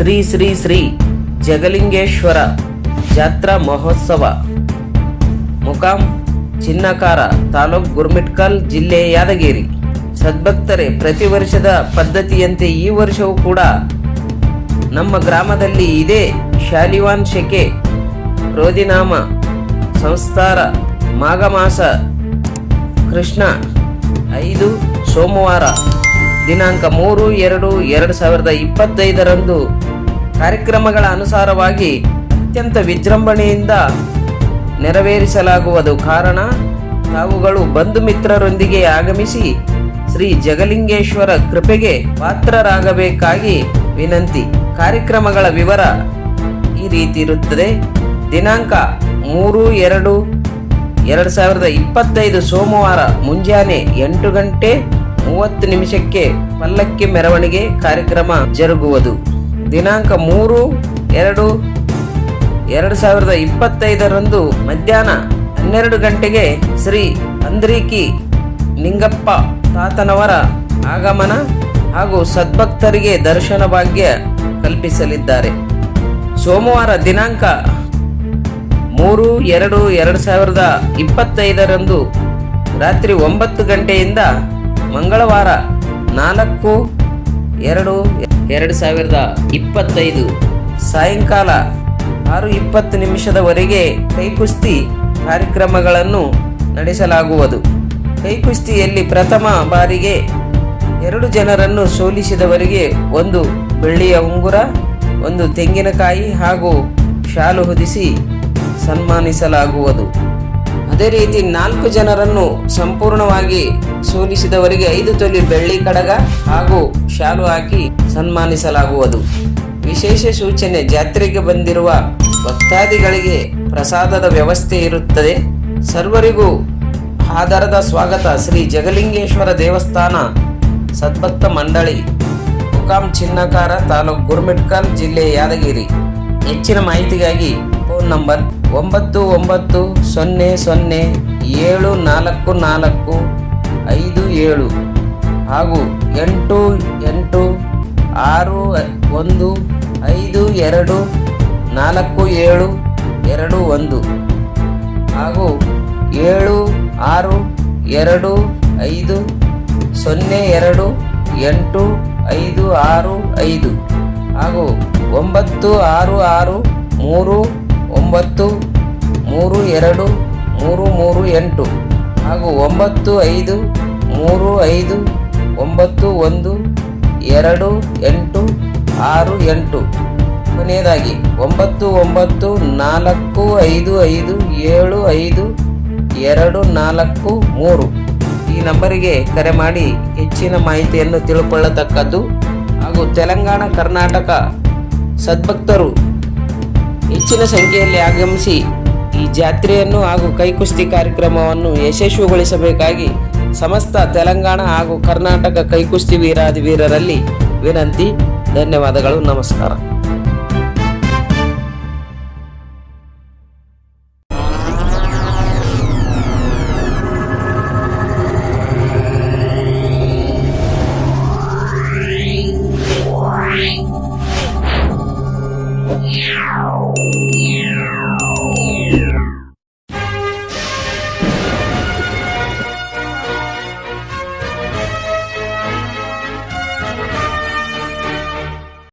ಶ್ರೀ ಶ್ರೀ ಶ್ರೀ ಜಗಲಿಂಗೇಶ್ವರ ಜಾತ್ರಾ ಮಹೋತ್ಸವ. ಮುಕಾಂ ಚಿನ್ನಕಾರ ತಾಲೂಕ್ ಗುರ್ಮಿಟ್ಕಲ್ ಜಿಲ್ಲೆ ಯಾದಗಿರಿ. ಸದ್ಭಕ್ತರೇ, ಪ್ರತಿ ವರ್ಷದ ಪದ್ಧತಿಯಂತೆ ಈ ವರ್ಷವೂ ಕೂಡ ನಮ್ಮ ಗ್ರಾಮದಲ್ಲಿ ಇದೇ ಶಾಲಿವಾನ್ ಶೆಕೆ, ರೋದಿನಾಮ ಸಂಸ್ಥಾರ ಮಾಘಮಾಸ, ಕೃಷ್ಣ, ಐದು, ಸೋಮವಾರ. ದಿನಾಂಕ ಮೂರು, ಎರಡು ಎರಡು ಸಾವಿರದ ಇಪ್ಪತ್ತೈದರಂದು ಕಾರ್ಯಕ್ರಮಗಳ ಅನುಸಾರವಾಗಿ ಅತ್ಯಂತ ವಿಜೃಂಭಣೆಯಿಂದ ನೆರವೇರಿಸಲಾಗುವುದು. ಕಾರಣ, ತಾವುಗಳು ಬಂಧು ಮಿತ್ರರೊಂದಿಗೆ ಆಗಮಿಸಿ ಶ್ರೀ ಜಗಲಿಂಗೇಶ್ವರ ಕೃಪೆಗೆ ಪಾತ್ರರಾಗಬೇಕಾಗಿ ವಿನಂತಿ. ಕಾರ್ಯಕ್ರಮಗಳ ವಿವರ ಈ ರೀತಿ ಇರುತ್ತದೆ. ದಿನಾಂಕ ಮೂರು, ಎರಡು ಎರಡು ಸಾವಿರದ ಇಪ್ಪತ್ತೈದು ಸೋಮವಾರ ಮುಂಜಾನೆ ಎಂಟು ಗಂಟೆ ಮೂವತ್ತು ನಿಮಿಷಕ್ಕೆ ಪಲ್ಲಕ್ಕಿ ಮೆರವಣಿಗೆ ಕಾರ್ಯಕ್ರಮ ಜರುಗುವುದು. ದಿನಾಂಕ ಮೂರು, ಎರಡು ಎರಡು ಸಾವಿರದ ಇಪ್ಪತ್ತೈದರಂದು ಮಧ್ಯಾಹ್ನ ಹನ್ನೆರಡು ಗಂಟೆಗೆ ಶ್ರೀ ಅಂದ್ರಿಕಿ ನಿಂಗಪ್ಪ ತಾತನವರ ಆಗಮನ ಹಾಗೂ ಸದ್ಭಕ್ತರಿಗೆ ದರ್ಶನ ಭಾಗ್ಯ ಕಲ್ಪಿಸಲಿದ್ದಾರೆ. ಸೋಮವಾರ ದಿನಾಂಕ ಮೂರು, ಎರಡು ಎರಡು ಸಾವಿರದ ಇಪ್ಪತ್ತೈದರಂದು ರಾತ್ರಿ ಒಂಬತ್ತು ಗಂಟೆಯಿಂದ ಮಂಗಳವಾರ ನಾಲ್ಕು, ಎರಡು ಎರಡು ಸಾವಿರದ ಇಪ್ಪತ್ತೈದು ಸಾಯಂಕಾಲ ಆರು ಇಪ್ಪತ್ತು ನಿಮಿಷದವರೆಗೆ ಕೈಕುಸ್ತಿ ಕಾರ್ಯಕ್ರಮಗಳನ್ನು ನಡೆಸಲಾಗುವುದು. ಕೈಕುಸ್ತಿಯಲ್ಲಿ ಪ್ರಥಮ ಬಾರಿಗೆ ಎರಡು ಜನರನ್ನು ಸೋಲಿಸಿದವರಿಗೆ ಒಂದು ಬೆಳ್ಳಿಯ ಉಂಗುರ, ಒಂದು ತೆಂಗಿನಕಾಯಿ ಹಾಗೂ ಶಾಲು ಹೊದಿಸಿ ಸನ್ಮಾನಿಸಲಾಗುವುದು. ಅದೇ ರೀತಿ ನಾಲ್ಕು ಜನರನ್ನು ಸಂಪೂರ್ಣವಾಗಿ ಸೋಲಿಸಿದವರಿಗೆ ಐದು ತೊಲಿ ಬೆಳ್ಳಿ ಕಡಗ ಹಾಗೂ ಶಾಲು ಹಾಕಿ ಸನ್ಮಾನಿಸಲಾಗುವುದು. ವಿಶೇಷ ಸೂಚನೆ, ಜಾತ್ರೆಗೆ ಬಂದಿರುವ ಭಕ್ತಾದಿಗಳಿಗೆ ಪ್ರಸಾದದ ವ್ಯವಸ್ಥೆ ಇರುತ್ತದೆ. ಸರ್ವರಿಗೂ ಆಧಾರದ ಸ್ವಾಗತ. ಶ್ರೀ ಜಗಲಿಂಗೇಶ್ವರ ದೇವಸ್ಥಾನ ಸದ್ಭಕ್ತ ಮಂಡಳಿ, ಮುಕಾಂ ಚಿನ್ನಕಾರ ತಾಲೂಕು ಗುರ್ಮಿಟ್ಕಲ್ ಜಿಲ್ಲೆ ಯಾದಗಿರಿ. ಹೆಚ್ಚಿನ ಮಾಹಿತಿಗಾಗಿ ಫೋನ್ ನಂಬರ್ ಒಂಬತ್ತು ಒಂಬತ್ತು ಸೊನ್ನೆ ಸೊನ್ನೆ ಏಳು ನಾಲ್ಕು ನಾಲ್ಕು ಐದು ಏಳು ಹಾಗೂ ಎಂಟು ಎಂಟು ಆರು ಒಂದು ಐದು ಎರಡು ನಾಲ್ಕು ಏಳು ಎರಡು ಒಂದು ಹಾಗೂ ಏಳು ಆರು ಎರಡು ಐದು ಸೊನ್ನೆ ಎರಡು ಎಂಟು ಐದು ಆರು ಐದು ಹಾಗೂ ಒಂಬತ್ತು ಆರು ಆರು ಮೂರು ಒಂಬತ್ತು, ಮೂರು, ಎರಡು, ಮೂರು ಮೂರು, ಎಂಟು ಹಾಗೂ ಒಂಬತ್ತು, ಐದು, ಮೂರು, ಐದು, ಒಂಬತ್ತು, ಒಂದು, ಎರಡು, ಎಂಟು, ಆರು, ಎಂಟು ಕೊನೆಯದಾಗಿ ಒಂಬತ್ತು ಒಂಬತ್ತು, ನಾಲ್ಕು, ಐದು ಐದು, ಏಳು, ಐದು, ಎರಡು, ನಾಲ್ಕು, ಮೂರು ಈ ನಂಬರಿಗೆ ಕರೆ ಮಾಡಿ ಹೆಚ್ಚಿನ ಮಾಹಿತಿಯನ್ನು ತಿಳ್ಕೊಳ್ಳತಕ್ಕದ್ದು ಹಾಗೂ ತೆಲಂಗಾಣ, ಕರ್ನಾಟಕ ಸದ್ಭಕ್ತರು ಹೆಚ್ಚಿನ ಸಂಖ್ಯೆಯಲ್ಲಿ ಆಗಮಿಸಿ ಈ ಜಾತ್ರೆಯನ್ನು ಹಾಗೂ ಕೈಕುಸ್ತಿ ಕಾರ್ಯಕ್ರಮವನ್ನು ಯಶಸ್ವಿಗೊಳಿಸಬೇಕಾಗಿ ಸಮಸ್ತ ತೆಲಂಗಾಣ ಹಾಗೂ ಕರ್ನಾಟಕ ಕೈಕುಸ್ತಿ ವೀರಾದಿ ವೀರರಲ್ಲಿ ವಿನಂತಿ, ಧನ್ಯವಾದಗಳು, ನಮಸ್ಕಾರ.